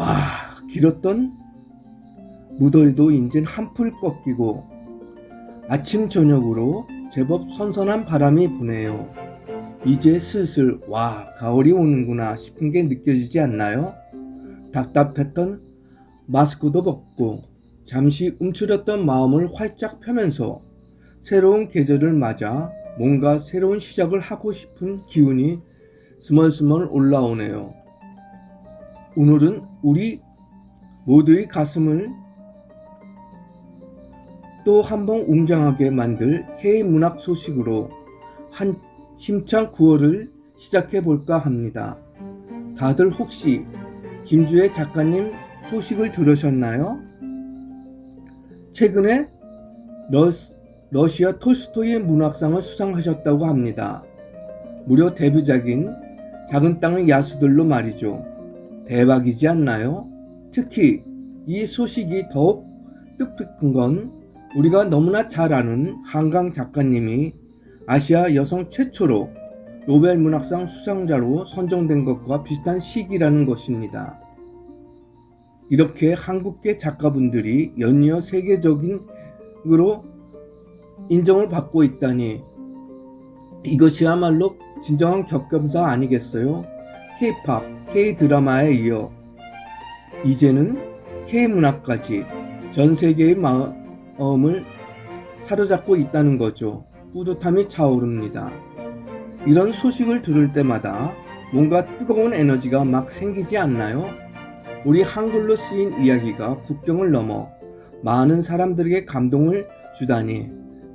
와, 길었던 무더위도 인젠 한풀 꺾이고 아침 저녁으로 제법 선선한 바람이 부네요. 이제 슬슬 와, 가을이 오는구나 싶은 게 느껴지지 않나요? 답답했던 마스크도 벗고 잠시 움츠렸던 마음을 활짝 펴면서 새로운 계절을 맞아 뭔가 새로운 시작을 하고 싶은 기운이 스멀스멀 올라오네요. 오늘은 우리 모두의 가슴을 또 한 번 웅장하게 만들 K-문학 소식으로 한 힘찬 9월을 시작해 볼까 합니다. 다들 혹시 김주혜 작가님 소식을 들으셨나요? 최근에 러스, 러시아 톨스토이의 문학상을 수상하셨다고 합니다. 무려 데뷔작인 작은 땅의 야수들로 말이죠. 대박이지 않나요? 특히 이 소식이 더욱 뜻깊은 건 우리가 너무나 잘 아는 한강 작가님이 아시아 여성 최초로 노벨 문학상 수상자로 선정된 것과 비슷한 시기라는 것입니다. 이렇게 한국계 작가분들이 연이어 세계적인으로 인정을 받고 있다니 이것이야말로 진정한 격검사 아니겠어요? K-팝, K-드라마에 이어 이제는 K-문학까지 전 세계의 마음을 사로잡고 있다는 거죠. 뿌듯함이 차오릅니다. 이런 소식을 들을 때마다 뭔가 뜨거운 에너지가 막 생기지 않나요? 우리 한글로 쓰인 이야기가 국경을 넘어 많은 사람들에게 감동을 주다니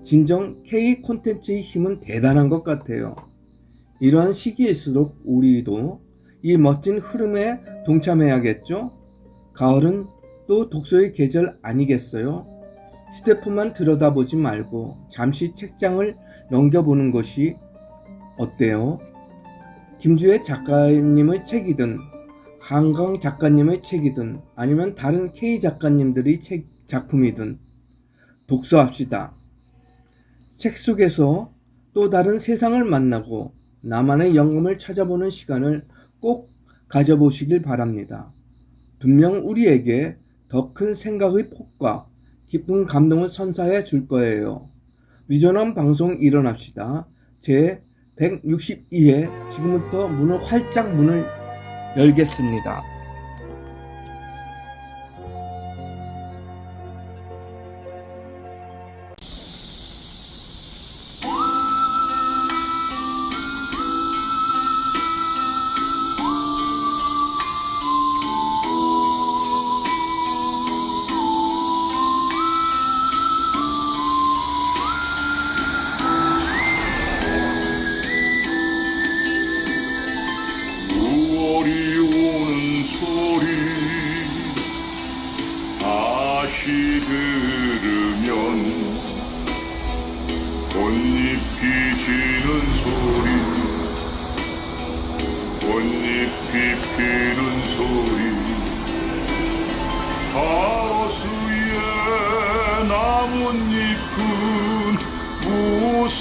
진정 K 콘텐츠의 힘은 대단한 것 같아요. 이러한 시기일수록 우리도 이 멋진 흐름에 동참해야겠죠? 가을은 또 독서의 계절 아니겠어요? 휴대폰만 들여다보지 말고 잠시 책장을 넘겨보는 것이 어때요? 김주혜 작가님의 책이든 한강 작가님의 책이든 아니면 다른 K 작가님들의 책 작품이든 독서합시다. 책 속에서 또 다른 세상을 만나고 나만의 영감을 찾아보는 시간을 꼭 가져보시길 바랍니다. 분명 우리에게 더 큰 생각의 폭과 깊은 감동을 선사해 줄 거예요. 위전한 방송 일어납시다. 제 162회 지금부터 문을 활짝 문을 열겠습니다.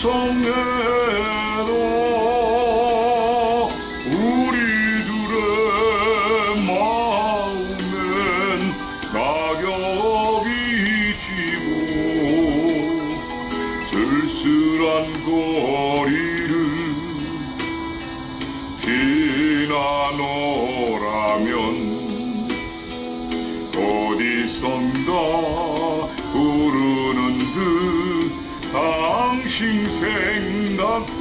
무 생각뿐.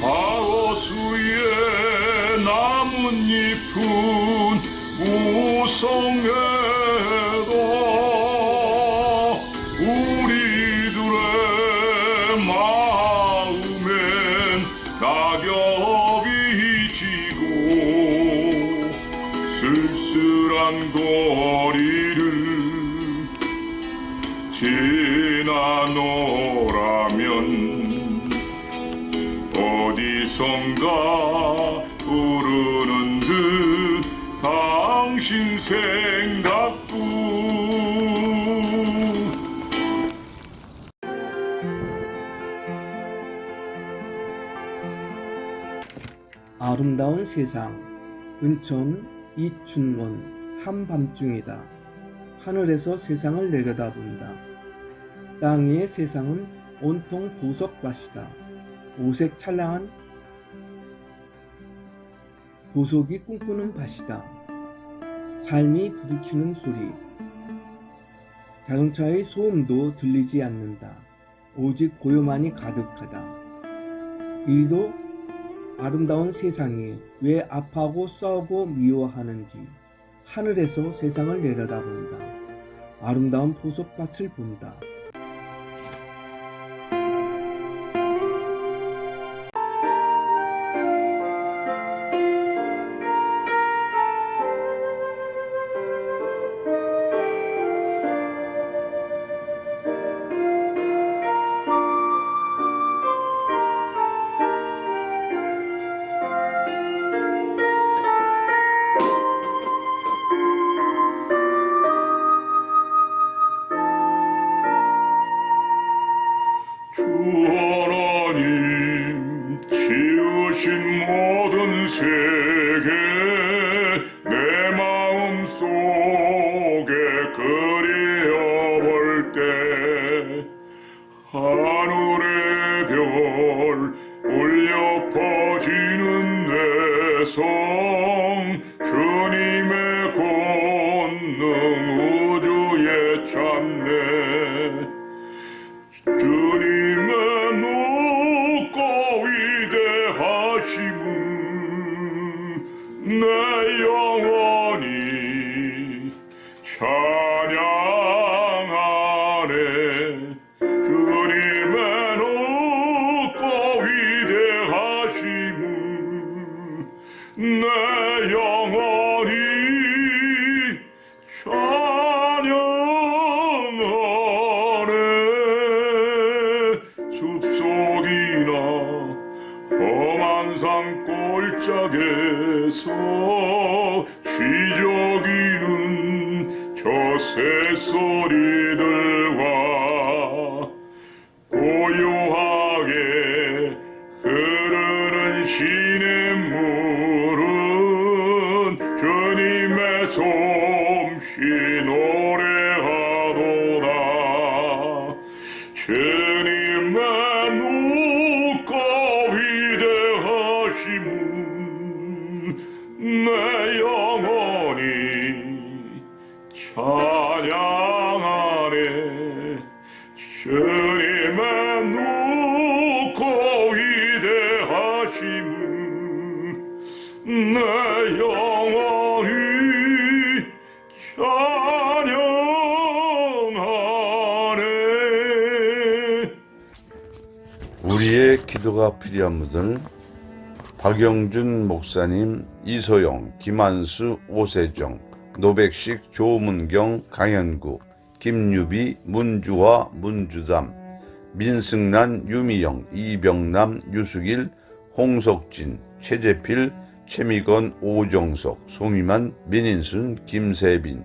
가로수의 나뭇잎은 우성에도 우리들의 마음엔 낙엽이 지고 쓸쓸한 거리를 지나노라면 어디선가 부르는 생각도. 아름다운 세상 은천 이춘원 한밤중이다. 하늘에서 세상을 내려다본다. 땅 위의 세상은 온통 보석밭이다. 오색 찰랑한 보석이 꿈꾸는 밭이다 삶이 부딪히는 소리 자동차의 소음도 들리지 않는다 오직 고요만이 가득하다 이도 아름다운 세상이 왜 아파하고 싸우고 미워하는지 하늘에서 세상을 내려다본다. 아름다운 보석밭을 본다. 우주에 찾네 주님의 주님의 솜씨 노래하도다. 주님의 높고 위대하심은 내 영원히 찬양하네 주님의 높고 위대하심은 내 영원히 찬양하네. 우리의 기도가 필요한 분들 박영준 목사님, 이소영, 김한수, 오세정, 노백식, 조문경, 강현구, 김유비, 문주화, 문주담, 민승란, 유미영, 이병남, 유수길, 홍석진, 최재필, 최미건, 오정석, 송이만, 민인순, 김세빈,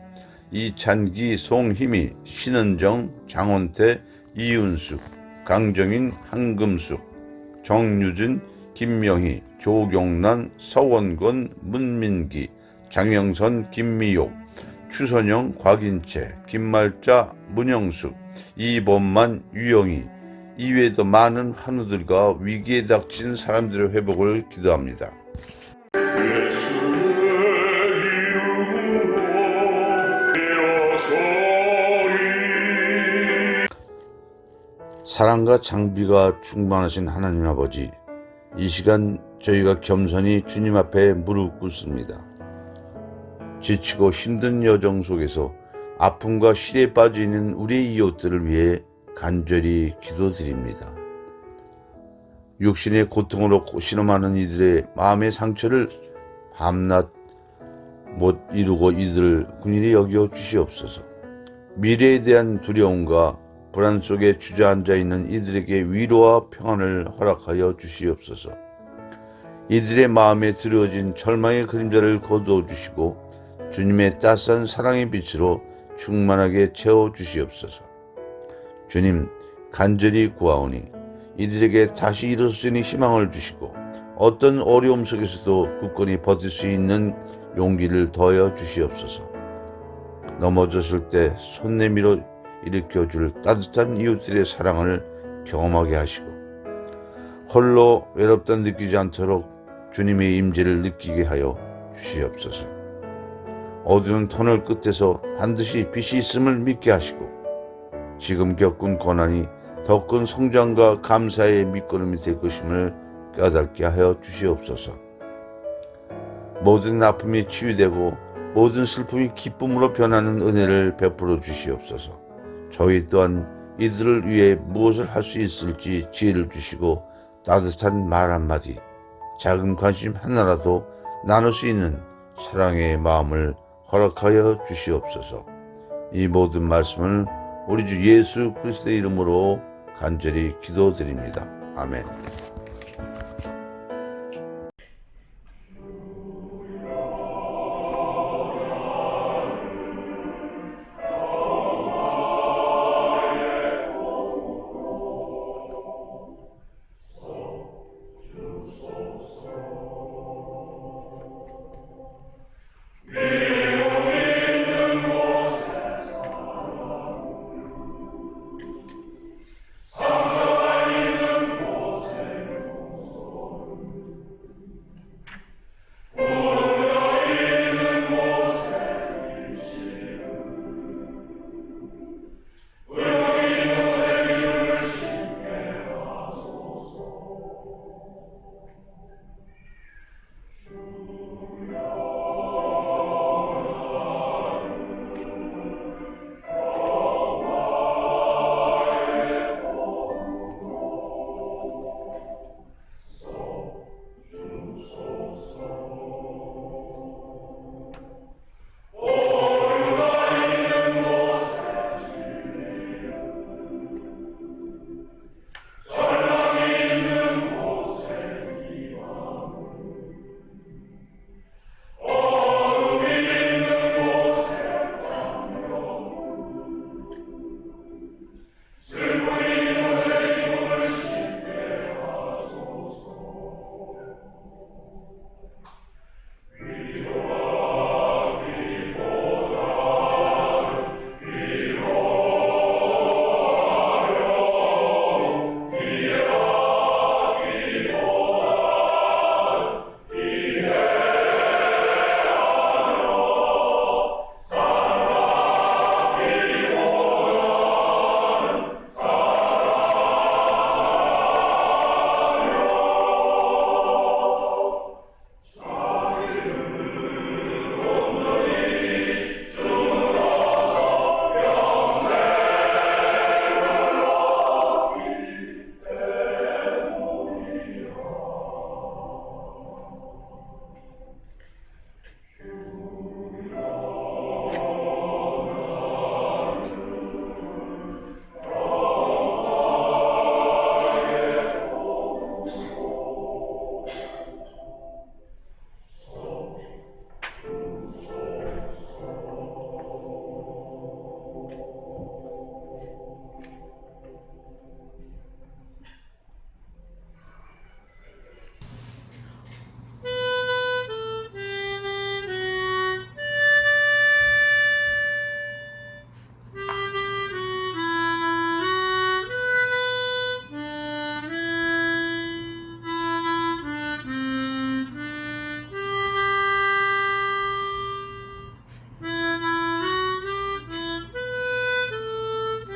이찬기, 송희미, 신은정, 장원태, 이윤숙, 강정인, 한금숙, 정유진, 김명희, 조경란, 서원건, 문민기, 장영선, 김미옥, 추선영, 곽인채, 김말자, 문영숙, 이범만, 유영희, 이외에도 많은 환우들과 위기에 닥친 사람들의 회복을 기도합니다. 사랑과 장비가 충만하신 하나님 아버지, 이 시간 저희가 겸손히 주님 앞에 무릎 꿇습니다. 지치고 힘든 여정 속에서 아픔과 실에 빠져 있는 우리의 이웃들을 위해 간절히 기도드립니다. 육신의 고통으로 신음하는 이들의 마음의 상처를 밤낮 못 이루고 이들을 군인이 여겨 주시옵소서. 미래에 대한 두려움과 불안 속에 주저앉아 있는 이들에게 위로와 평안을 허락하여 주시옵소서. 이들의 마음에 들어진 절망의 그림자를 거두어 주시고 주님의 따스한 사랑의 빛으로 충만하게 채워 주시옵소서. 주님, 간절히 구하오니 이들에게 다시 일어설 수 있는 희망을 주시고 어떤 어려움 속에서도 굳건히 버틸 수 있는 용기를 더하여 주시옵소서. 넘어졌을 때 손 내밀어 일으켜 줄 따뜻한 이웃들의 사랑을 경험하게 하시고 홀로 외롭다 느끼지 않도록 주님의 임재를 느끼게 하여 주시옵소서. 어두운 터널 끝에서 반드시 빛이 있음을 믿게 하시고 지금 겪은 고난이 더 큰 성장과 감사의 밑거름이 될 것임을 깨닫게 하여 주시옵소서. 모든 아픔이 치유되고 모든 슬픔이 기쁨으로 변하는 은혜를 베풀어 주시옵소서. 저희 또한 이들을 위해 무엇을 할 수 있을지 지혜를 주시고 따뜻한 말 한마디, 작은 관심 하나라도 나눌 수 있는 사랑의 마음을 허락하여 주시옵소서. 이 모든 말씀을 우리 주 예수 그리스도의 이름으로 간절히 기도드립니다. 아멘.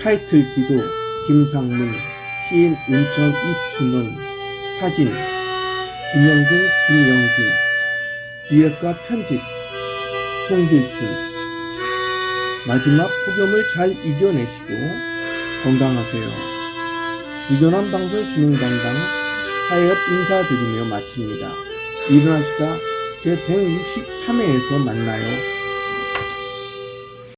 타이틀 기도 김상문 시인 은천 이춘원 사진 김영준 김영진 기획과 편집 송길순 마지막 폭염을 잘 이겨내시고 건강하세요. 유전한 방송 진행 담당 하엽 인사드리며 마칩니다. 일어나시다 제163회에서 만나요.